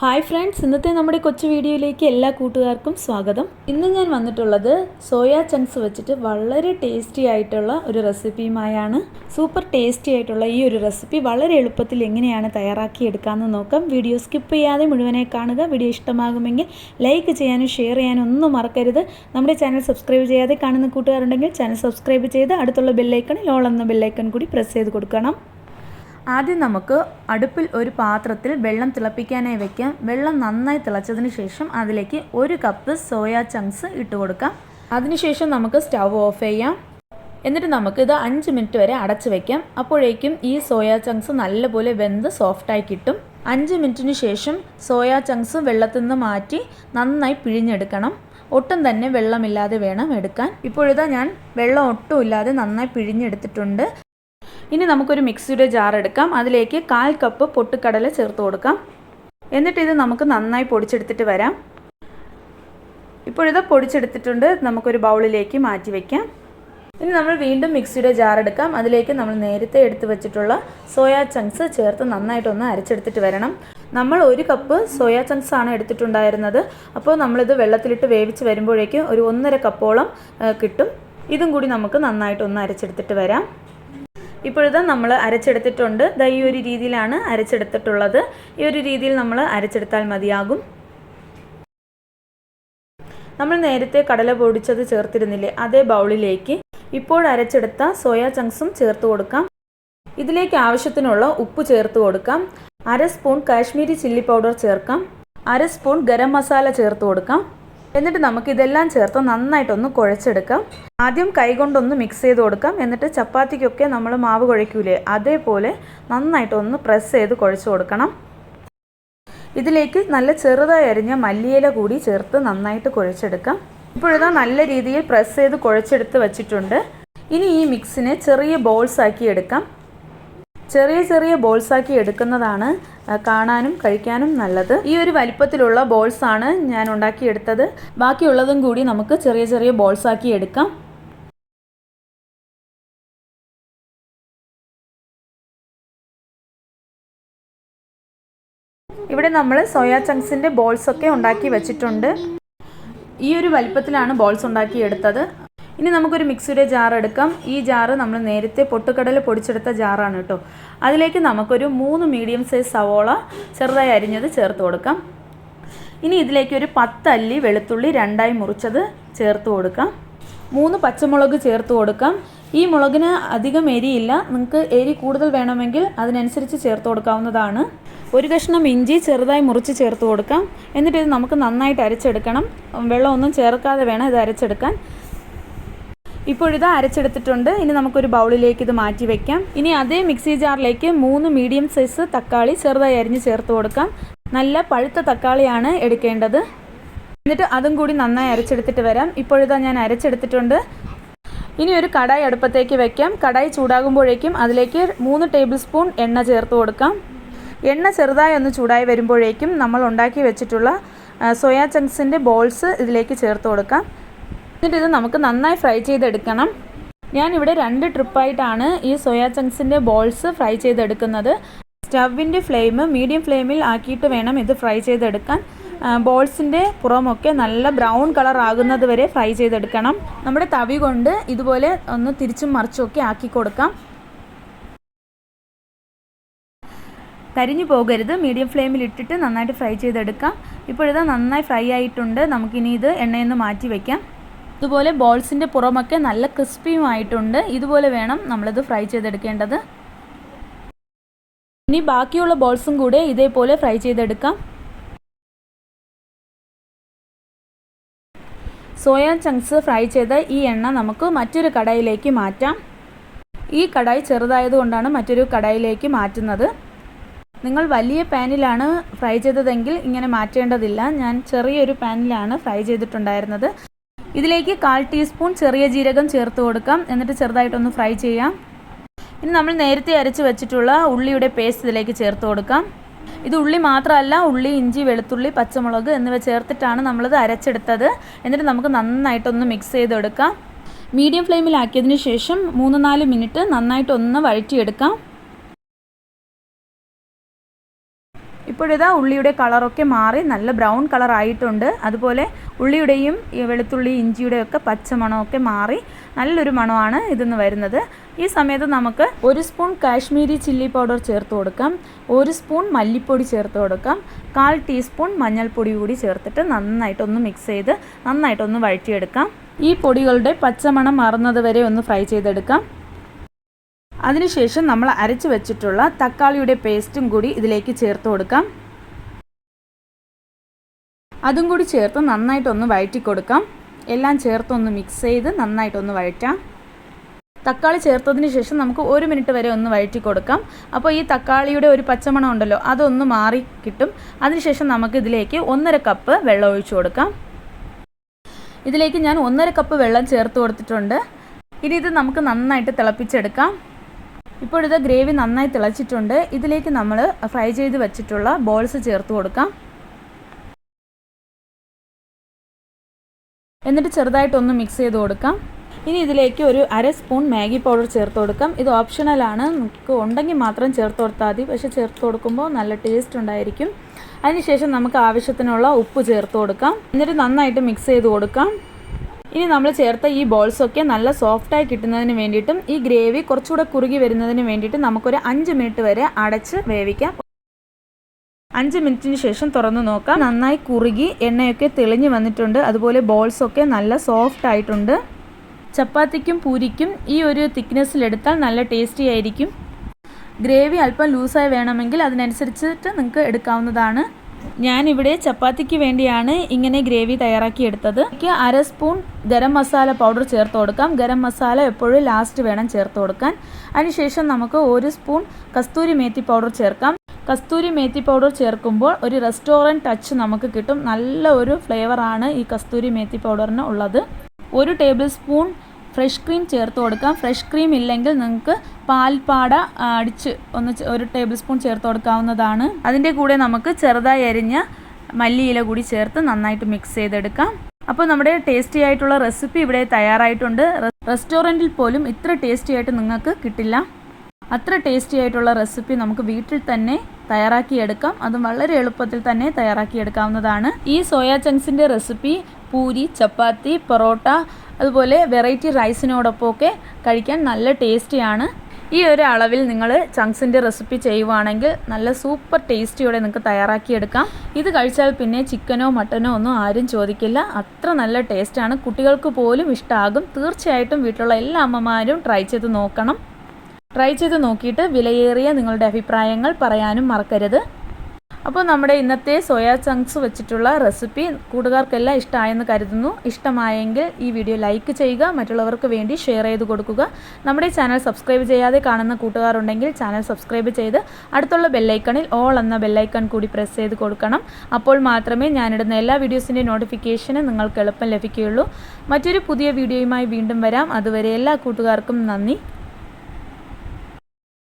Hi friends ഇന്നത്തെ നമ്മുടെ കൊച്ചു വീഡിയോയിലേക്ക് എല്ലാ കൂട്ടുകാർക്കും സ്വാഗതം. ഇന്ന് ഞാൻ വന്നിട്ടുള്ളത് സോയാ ചങ്ക്സ് വെച്ചിട്ട് വളരെ ടേസ്റ്റി ആയിട്ടുള്ള ഒരു റെസിപ്പിയുമായാണ് സൂപ്പർ ടേസ്റ്റി ആയിട്ടുള്ള ഈ ഒരു റെസിപ്പി വളരെ എളുപ്പത്തിൽ എങ്ങനെയാണ് തയ്യാറാക്കിയെടുക്കാമെന്ന് നോക്കാം. വീഡിയോ സ്കിപ്പ് ചെയ്യാതെ മുഴുവനെ കാണുക. വീഡിയോ ഇഷ്ടമാകുമെങ്കിൽ ലൈക്ക് ചെയ്യാനും ഷെയർ ചെയ്യാനും ഒന്നും മറക്കരുത്. നമ്മുടെ ചാനൽ സബ്സ്ക്രൈബ് ചെയ്യാതെ കാണുന്ന കൂട്ടുകാരുണ്ടെങ്കിൽ ചാനൽ സബ്സ്ക്രൈബ് ചെയ്ത് അടുത്തുള്ള ബെല്ലൈക്കണിൽ ഓളെന്ന ബെല്ലൈക്കൺ കൂടി പ്രസ് ചെയ്ത് കൊടുക്കണം. ആദ്യം നമുക്ക് അടുപ്പിൽ ഒരു പാത്രത്തിൽ വെള്ളം തിളപ്പിക്കാനായി വെക്കാം. വെള്ളം നന്നായി തിളച്ചതിന് ശേഷം അതിലേക്ക് ഒരു കപ്പ് സോയാ ചങ്ക്സ് ഇട്ട് കൊടുക്കാം. അതിനുശേഷം നമുക്ക് സ്റ്റവ് ഓഫ് ചെയ്യാം. എന്നിട്ട് നമുക്ക് ഇത് അഞ്ച് മിനിറ്റ് വരെ അടച്ചു വെക്കാം. അപ്പോഴേക്കും ഈ സോയാ ചങ്ക്സ് നല്ലപോലെ വെന്ത് സോഫ്റ്റായി കിട്ടും. അഞ്ച് മിനിറ്റിന് ശേഷം സോയാ ചങ്ക്സ് വെള്ളത്തിൽ നിന്ന് മാറ്റി നന്നായി പിഴിഞ്ഞെടുക്കണം. ഒട്ടും തന്നെ വെള്ളമില്ലാതെ വേണം എടുക്കാൻ. ഇപ്പോഴിതാ ഞാൻ വെള്ളം ഒട്ടും ഇല്ലാതെ നന്നായി പിഴിഞ്ഞെടുത്തിട്ടുണ്ട്. ഇനി നമുക്കൊരു മിക്സിയുടെ ജാർ എടുക്കാം. അതിലേക്ക് കാൽ കപ്പ് പൊട്ടുകടല ചേർത്ത് കൊടുക്കാം. എന്നിട്ട് ഇത് നമുക്ക് നന്നായി പൊടിച്ചെടുത്തിട്ട് വരാം. ഇപ്പോഴിത് പൊടിച്ചെടുത്തിട്ടുണ്ട്. നമുക്കൊരു ബൗളിലേക്ക് മാറ്റി വയ്ക്കാം ഇനി നമ്മൾ വീണ്ടും മിക്സിയുടെ ജാർ എടുക്കാം. അതിലേക്ക് നമ്മൾ നേരത്തെ എടുത്തു വെച്ചിട്ടുള്ള സോയാ ചങ്ക്സ് ചേർത്ത് നന്നായിട്ടൊന്ന് അരച്ചെടുത്തിട്ട് വരണം. നമ്മൾ ഒരു കപ്പ് സോയാ ചങ്ക്സ് ആണ് എടുത്തിട്ടുണ്ടായിരുന്നത്. അപ്പോൾ നമ്മളിത് വെള്ളത്തിലിട്ട് വേവിച്ച് വരുമ്പോഴേക്കും ഒരു ഒന്നര കപ്പോളം കിട്ടും. ഇതും കൂടി നമുക്ക് നന്നായിട്ടൊന്ന് അരച്ചെടുത്തിട്ട് വരാം. ഇപ്പോഴത് നമ്മൾ അരച്ചെടുത്തിട്ടുണ്ട്. ദാ ഈ ഒരു രീതിയിലാണ് അരച്ചെടുത്തിട്ടുള്ളത്. ഈ ഒരു രീതിയിൽ നമ്മൾ അരച്ചെടുത്താൽ മതിയാകും. നമ്മൾ നേരത്തെ കടല പൊടിച്ചത് ചേർത്തിരുന്നില്ലേ അതേ ബൗളിലേക്ക് ഇപ്പോൾ അരച്ചെടുത്ത സോയാ ചങ്ക്സും ചേർത്ത് കൊടുക്കാം. ഇതിലേക്ക് ആവശ്യത്തിനുള്ള ഉപ്പ് ചേർത്ത് കൊടുക്കാം. അര സ്പൂൺ കാശ്മീരി ചില്ലി പൗഡർ ചേർക്കാം. അര സ്പൂൺ ഗരം മസാല ചേർത്ത് കൊടുക്കാം. എന്നിട്ട് നമുക്ക് ഇതെല്ലാം ചേർത്ത് നന്നായിട്ടൊന്ന് കുഴച്ചെടുക്കാം. ആദ്യം കൈകൊണ്ടൊന്ന് മിക്സ് ചെയ്ത് കൊടുക്കാം. എന്നിട്ട് ചപ്പാത്തിക്കൊക്കെ നമ്മൾ മാവ് കുഴയ്ക്കൂലേ അതേപോലെ നന്നായിട്ടൊന്ന് പ്രസ് ചെയ്ത് കുഴച്ച് കൊടുക്കണം. ഇതിലേക്ക് നല്ല ചെറുതായി അരിഞ്ഞ മല്ലിയില കൂടി ചേർത്ത് നന്നായിട്ട് കുഴച്ചെടുക്കാം. ഇപ്പോഴിതാ നല്ല രീതിയിൽ പ്രസ് ചെയ്ത് കുഴച്ചെടുത്ത് വെച്ചിട്ടുണ്ട്. ഇനി ഈ മിക്സിനെ ചെറിയ ബോൾസ് ആക്കി എടുക്കാം. ചെറിയ ചെറിയ ബോൾസ് ആക്കി എടുക്കുന്നതാണ് കാണാനും കഴിക്കാനും നല്ലത്. ഈ ഒരു വലിപ്പത്തിലുള്ള ബോൾസ് ആണ് ഞാൻ ഉണ്ടാക്കിയെടുത്തത്. ബാക്കിയുള്ളതും കൂടി നമുക്ക് ചെറിയ ചെറിയ ബോൾസ് ആക്കി എടുക്കാം. ഇവിടെ നമ്മൾ സോയാ ചങ്ക്സിന്റെ ബോൾസ് ഒക്കെ ഉണ്ടാക്കി വെച്ചിട്ടുണ്ട്. ഈ ഒരു വലിപ്പത്തിലാണ് ബോൾസ് ഉണ്ടാക്കിയെടുത്തത്. ഇനി നമുക്കൊരു മിക്സിയുടെ ജാർ എടുക്കാം. ഈ ജാറ് നമ്മൾ നേരത്തെ പൊട്ടുകടല പൊടിച്ചെടുത്ത ജാറാണ് കേട്ടോ. അതിലേക്ക് നമുക്കൊരു മൂന്ന് മീഡിയം സൈസ് സവോള ചെറുതായി അരിഞ്ഞത് ചേർത്ത് കൊടുക്കാം. ഇനി ഇതിലേക്ക് ഒരു പത്തല്ലി വെളുത്തുള്ളി രണ്ടായി മുറിച്ചത് ചേർത്ത് കൊടുക്കാം. മൂന്ന് പച്ചമുളക് ചേർത്ത് കൊടുക്കാം. ഈ മുളകിന് അധികം എരിയില്ല. നിങ്ങൾക്ക് എരി കൂടുതൽ വേണമെങ്കിൽ അതിനനുസരിച്ച് ചേർത്ത് കൊടുക്കാവുന്നതാണ്. ഒരു കഷ്ണം ഇഞ്ചി ചെറുതായി മുറിച്ച് ചേർത്ത് കൊടുക്കാം. എന്നിട്ട് ഇത് നമുക്ക് നന്നായിട്ട് അരച്ചെടുക്കണം. വെള്ളമൊന്നും ചേർക്കാതെ വേണം ഇത് അരച്ചെടുക്കാൻ. ഇപ്പോഴിത് അരച്ചെടുത്തിട്ടുണ്ട്. ഇനി നമുക്കൊരു ബൗളിലേക്ക് ഇത് മാറ്റി വെക്കാം. ഇനി അതേ മിക്സി ജാറിലേക്ക് മൂന്ന് മീഡിയം സൈസ് തക്കാളി ചെറുതായി അരിഞ്ഞ് ചേർത്ത് കൊടുക്കാം. നല്ല പഴുത്ത തക്കാളിയാണ് എടുക്കേണ്ടത്. എന്നിട്ട് അതും കൂടി നന്നായി അരച്ചെടുത്തിട്ട് വരാം. ഇപ്പോഴിതാ ഞാൻ അരച്ചെടുത്തിട്ടുണ്ട്. ഇനി ഒരു കടായി അടുപ്പത്തേക്ക് വെക്കാം. കടായി ചൂടാകുമ്പോഴേക്കും അതിലേക്ക് മൂന്ന് ടേബിൾ സ്പൂൺ എണ്ണ ചേർത്ത് കൊടുക്കാം. എണ്ണ ചെറുതായി ഒന്ന് ചൂടായി വരുമ്പോഴേക്കും നമ്മൾ ഉണ്ടാക്കി വെച്ചിട്ടുള്ള സോയാ ചങ്ക്സിന്റെ ബോൾസ് ഇതിലേക്ക് ചേർത്ത് കൊടുക്കാം. എന്നിട്ട് ഇത് നമുക്ക് നന്നായി ഫ്രൈ ചെയ്തെടുക്കണം. ഞാനിവിടെ രണ്ട് ട്രിപ്പായിട്ടാണ് ഈ സോയാ ചങ്ക്സിന്റെ ബോൾസ് ഫ്രൈ ചെയ്തെടുക്കുന്നത്. സ്റ്റവിന്റെ ഫ്ലെയിം മീഡിയം ഫ്ലെയിമിൽ ആക്കിയിട്ട് വേണം ഇത് ഫ്രൈ ചെയ്തെടുക്കാൻ. ബോൾസിന്റെ പുറമൊക്കെ നല്ല ബ്രൗൺ കളർ ആകുന്നത് വരെ ഫ്രൈ ചെയ്തെടുക്കണം. നമ്മുടെ തവി കൊണ്ട് ഇതുപോലെ ഒന്ന് തിരിച്ചും മറിച്ചുമൊക്കെ ആക്കി കൊടുക്കാം. കരിഞ്ഞു പോകരുത്. മീഡിയം ഫ്ലെയിമിൽ ഇട്ടിട്ട് നന്നായിട്ട് ഫ്രൈ ചെയ്തെടുക്കാം. ഇപ്പോഴിത് നന്നായി ഫ്രൈ ആയിട്ടുണ്ട്. നമുക്കിനി ഇത് എണ്ണയിൽ നിന്ന് മാറ്റി വയ്ക്കാം ഇതുപോലെ ബോൾസിന്റെ പുറമൊക്കെ നല്ല ക്രിസ്പിയുമായിട്ടുണ്ട് ഇതുപോലെ വേണം നമ്മളിത് ഫ്രൈ ചെയ്തെടുക്കേണ്ടത്. ഇനി ബാക്കിയുള്ള ബോൾസും കൂടെ ഇതേപോലെ ഫ്രൈ ചെയ്തെടുക്കാം. സോയാ ചങ്ക്സ് ഫ്രൈ ചെയ്ത ഈ എണ്ണ നമുക്ക് മറ്റൊരു കടായിലേക്ക് മാറ്റാം. ഈ കടായി ചെറുതായതുകൊണ്ടാണ് മറ്റൊരു കടായിലേക്ക് മാറ്റുന്നത്. നിങ്ങൾ വലിയ പാനിലാണ് ഫ്രൈ ചെയ്തതെങ്കിൽ ഇങ്ങനെ മാറ്റേണ്ടതില്ല. ഞാൻ ചെറിയൊരു പാനിലാണ് ഫ്രൈ ചെയ്തിട്ടുണ്ടായിരുന്നത്. ഇതിലേക്ക് കാൽ ടീസ്പൂൺ ചെറിയ ജീരകം ചേർത്ത് കൊടുക്കാം. എന്നിട്ട് ചെറുതായിട്ടൊന്ന് ഫ്രൈ ചെയ്യാം. ഇനി നമ്മൾ നേരത്തെ അരച്ച് വെച്ചിട്ടുള്ള ഉള്ളിയുടെ പേസ്റ്റ് ഇതിലേക്ക് ചേർത്ത് കൊടുക്കാം. ഇത് ഉള്ളി മാത്രമല്ല ഉള്ളി ഇഞ്ചി വെളുത്തുള്ളി പച്ചമുളക് എന്നിവ ചേർത്തിട്ടാണ് നമ്മളിത് അരച്ചെടുത്തത്. എന്നിട്ട് നമുക്ക് നന്നായിട്ടൊന്ന് മിക്സ് ചെയ്തെടുക്കാം. മീഡിയം ഫ്ലെയിമിലാക്കിയതിന് ശേഷം മൂന്ന് നാല് മിനിറ്റ് നന്നായിട്ടൊന്ന് വഴറ്റിയെടുക്കാം. ഇപ്പോഴിതാ ഉള്ളിയുടെ കളറൊക്കെ മാറി നല്ല ബ്രൗൺ കളർ ആയിട്ടുണ്ട് അതുപോലെ ഉള്ളിയുടെയും വെളുത്തുള്ളി ഇഞ്ചിയുടെ ഒക്കെ പച്ച മണമൊക്കെ മാറി നല്ലൊരു മണമാണ് ഇതിന്ന് വരുന്നത്. ഈ സമയത്ത് നമുക്ക് ഒരു സ്പൂൺ കാശ്മീരി ചില്ലി പൗഡർ ചേർത്ത് കൊടുക്കാം. ഒരു സ്പൂൺ മല്ലിപ്പൊടി ചേർത്ത് കൊടുക്കാം. കാൽ ടീസ്പൂൺ മഞ്ഞൾപ്പൊടി കൂടി ചേർത്തിട്ട് നന്നായിട്ടൊന്ന് മിക്സ് ചെയ്ത് നന്നായിട്ടൊന്ന് വഴറ്റിയെടുക്കാം. ഈ പൊടികളുടെ പച്ചമണം മാറുന്നത് വരെ ഒന്ന് ഫ്രൈ ചെയ്തെടുക്കാം. അതിനുശേഷം നമ്മൾ അരച്ച് വെച്ചിട്ടുള്ള തക്കാളിയുടെ പേസ്റ്റും കൂടി ഇതിലേക്ക് ചേർത്ത് കൊടുക്കാം. അതും കൂടി ചേർത്ത് നന്നായിട്ടൊന്ന് വഴറ്റി കൊടുക്കാം. എല്ലാം ചേർത്തൊന്ന് മിക്സ് ചെയ്ത് നന്നായിട്ടൊന്ന് വഴറ്റാം. തക്കാളി ചേർത്തതിന് ശേഷം നമുക്ക് ഒരു മിനിറ്റ് വരെ ഒന്ന് വഴറ്റി കൊടുക്കാം. അപ്പോൾ ഈ തക്കാളിയുടെ ഒരു പച്ചമണം ഉണ്ടല്ലോ അതൊന്ന് മാറി കിട്ടും. അതിനുശേഷം നമുക്ക് ഇതിലേക്ക് ഒന്നര കപ്പ് വെള്ളം ഒഴിച്ചു കൊടുക്കാം. ഇതിലേക്ക് ഞാൻ ഒന്നര കപ്പ് വെള്ളം ചേർത്ത് കൊടുത്തിട്ടുണ്ട്. ഇനി ഇത് നമുക്ക് നന്നായിട്ട് തിളപ്പിച്ചെടുക്കാം. ഇപ്പോഴിത് ഗ്രേവി നന്നായി തിളച്ചിട്ടുണ്ട്. ഇതിലേക്ക് നമ്മൾ ഫ്രൈ ചെയ്ത് വെച്ചിട്ടുള്ള ബോൾസ് ചേർത്ത് കൊടുക്കാം. എന്നിട്ട് ചെറുതായിട്ടൊന്ന് മിക്സ് ചെയ്ത് കൊടുക്കാം. ഇനി ഇതിലേക്ക് ഒരു അര സ്പൂൺ മാഗി പൗഡർ ചേർത്ത് കൊടുക്കാം. ഇത് ഓപ്ഷണലാണ് നമുക്ക് ഉണ്ടെങ്കിൽ മാത്രം ചേർത്ത് കൊടുത്താൽ മതി. പക്ഷേ ചേർത്ത് കൊടുക്കുമ്പോൾ നല്ല ടേസ്റ്റ് ഉണ്ടായിരിക്കും. അതിനുശേഷം നമുക്ക് ആവശ്യത്തിനുള്ള ഉപ്പ് ചേർത്ത് കൊടുക്കാം. എന്നിട്ട് നന്നായിട്ട് മിക്സ് ചെയ്ത് കൊടുക്കാം. ഇനി നമ്മൾ ചേർത്ത ഈ ബോൾസൊക്കെ നല്ല സോഫ്റ്റായി കിട്ടുന്നതിന് വേണ്ടിയിട്ടും ഈ ഗ്രേവി കുറച്ചുകൂടെ കുറുകി വരുന്നതിന് വേണ്ടിയിട്ട് നമുക്കൊരു അഞ്ച് മിനിറ്റ് വരെ അടച്ച് വേവിക്കാം. അഞ്ച് മിനിറ്റിന് ശേഷം തുറന്നു നോക്കാം. നന്നായി കുറുകി എണ്ണയൊക്കെ തെളിഞ്ഞു വന്നിട്ടുണ്ട്. അതുപോലെ ബോൾസൊക്കെ നല്ല സോഫ്റ്റ് ആയിട്ടുണ്ട്. ചപ്പാത്തിക്കും പൂരിക്കും ഈ ഒരു തിക്നെസ്സിലെടുത്താൽ നല്ല ടേസ്റ്റി ആയിരിക്കും. ഗ്രേവി അല്പം ലൂസായി വേണമെങ്കിൽ അതിനനുസരിച്ചിട്ട് നിങ്ങൾക്ക് എടുക്കാവുന്നതാണ്. ഞാനിവിടെ ചപ്പാത്തിക്ക് വേണ്ടിയാണ് ഇങ്ങനെ ഗ്രേവി തയ്യാറാക്കിയെടുത്തത് എനിക്ക് അര സ്പൂൺ ഗരം മസാല പൗഡർ ചേർത്ത് കൊടുക്കാം. ഗരം മസാല എപ്പോഴും ലാസ്റ്റ് വേണം ചേർത്ത് കൊടുക്കാൻ. അതിനുശേഷം നമുക്ക് ഒരു സ്പൂൺ കസ്തൂരി മേത്തി പൗഡർ ചേർക്കാം. കസ്തൂരി മേത്തി പൗഡർ ചേർക്കുമ്പോൾ ഒരു റെസ്റ്റോറന്റ് ടച്ച് നമുക്ക് കിട്ടും. നല്ല ഒരു ഫ്ലേവറാണ് ഈ കസ്തൂരി മേത്തി പൗഡറിന് ഉള്ളത്. ഒരു ടേബിൾ സ്പൂൺ ഫ്രഷ് ക്രീം ചേർത്ത് കൊടുക്കാം. ഫ്രഷ് ക്രീം ഇല്ലെങ്കിൽ നിങ്ങൾക്ക് പാൽപ്പാട അടിച്ച് ഒന്ന് ഒരു ടേബിൾ സ്പൂൺ ചേർത്ത് കൊടുക്കാവുന്നതാണ്. അതിന്റെ കൂടെ നമുക്ക് ചെറുതായി അരിഞ്ഞ മല്ലിയില കൂടി ചേർത്ത് നന്നായിട്ട് മിക്സ് ചെയ്തെടുക്കാം. അപ്പോൾ നമ്മുടെ ടേസ്റ്റി ആയിട്ടുള്ള റെസിപ്പി ഇവിടെ തയ്യാറായിട്ടുണ്ട്. റെസ്റ്റോറന്റിൽ പോലും ഇത്ര ടേസ്റ്റി ആയിട്ട് നിങ്ങൾക്ക് കിട്ടില്ല. അത്ര ടേസ്റ്റി ആയിട്ടുള്ള റെസിപ്പി നമുക്ക് വീട്ടിൽ തന്നെ തയ്യാറാക്കിയെടുക്കാം. അതും വളരെ എളുപ്പത്തിൽ തന്നെ തയ്യാറാക്കിയെടുക്കാവുന്നതാണ്. ഈ സോയാ ചങ്ക്സിന്റെ റെസിപ്പി പൂരി ചപ്പാത്തി പൊറോട്ട അതുപോലെ വെറൈറ്റി റൈസിനോടൊപ്പമൊക്കെ കഴിക്കാൻ നല്ല ടേസ്റ്റിയാണ്. ഈ ഒരു അളവിൽ നിങ്ങൾ ചങ്ക്സിന്റെ റെസിപ്പി ചെയ്യുവാണെങ്കിൽ നല്ല സൂപ്പർ ടേസ്റ്റിയോടെ നിങ്ങൾക്ക് തയ്യാറാക്കിയെടുക്കാം. ഇത് കഴിച്ചാൽ പിന്നെ ചിക്കനോ മട്ടനോ ഒന്നും ആരും ചോദിക്കില്ല. അത്ര നല്ല ടേസ്റ്റാണ്. കുട്ടികൾക്ക് പോലും ഇഷ്ടമാകും തീർച്ചയായിട്ടും വീട്ടിലുള്ള എല്ലാ അമ്മമാരും ട്രൈ ചെയ്ത് നോക്കണം. ട്രൈ ചെയ്ത് നോക്കിയിട്ട് വിലയേറിയ നിങ്ങളുടെ അഭിപ്രായങ്ങൾ പറയാനും മറക്കരുത്. അപ്പോൾ നമ്മുടെ ഇന്നത്തെ സോയാ ചങ്ക്സ് വെച്ചിട്ടുള്ള റെസിപ്പി കൂട്ടുകാർക്കെല്ലാം ഇഷ്ടമായെന്ന് കരുതുന്നു. ഇഷ്ടമായെങ്കിൽ ഈ വീഡിയോ ലൈക്ക് ചെയ്യുക മറ്റുള്ളവർക്ക് വേണ്ടി ഷെയർ ചെയ്ത് കൊടുക്കുക. നമ്മുടെ ചാനൽ സബ്സ്ക്രൈബ് ചെയ്യാതെ കാണുന്ന കൂട്ടുകാരുണ്ടെങ്കിൽ ചാനൽ സബ്സ്ക്രൈബ് ചെയ്ത് അടുത്തുള്ള ബെല്ലൈക്കണിൽ ഓൾ എന്ന ബെല്ലൈക്കൺ കൂടി പ്രസ് ചെയ്ത് കൊടുക്കണം. അപ്പോൾ മാത്രമേ ഞാനിടുന്ന എല്ലാ വീഡിയോസിന്റെ നോട്ടിഫിക്കേഷനും നിങ്ങൾക്ക് എളുപ്പം ലഭിക്കുകയുള്ളൂ. മറ്റൊരു പുതിയ വീഡിയോയുമായി വീണ്ടും വരാം. അതുവരെ എല്ലാ കൂട്ടുകാർക്കും നന്ദി.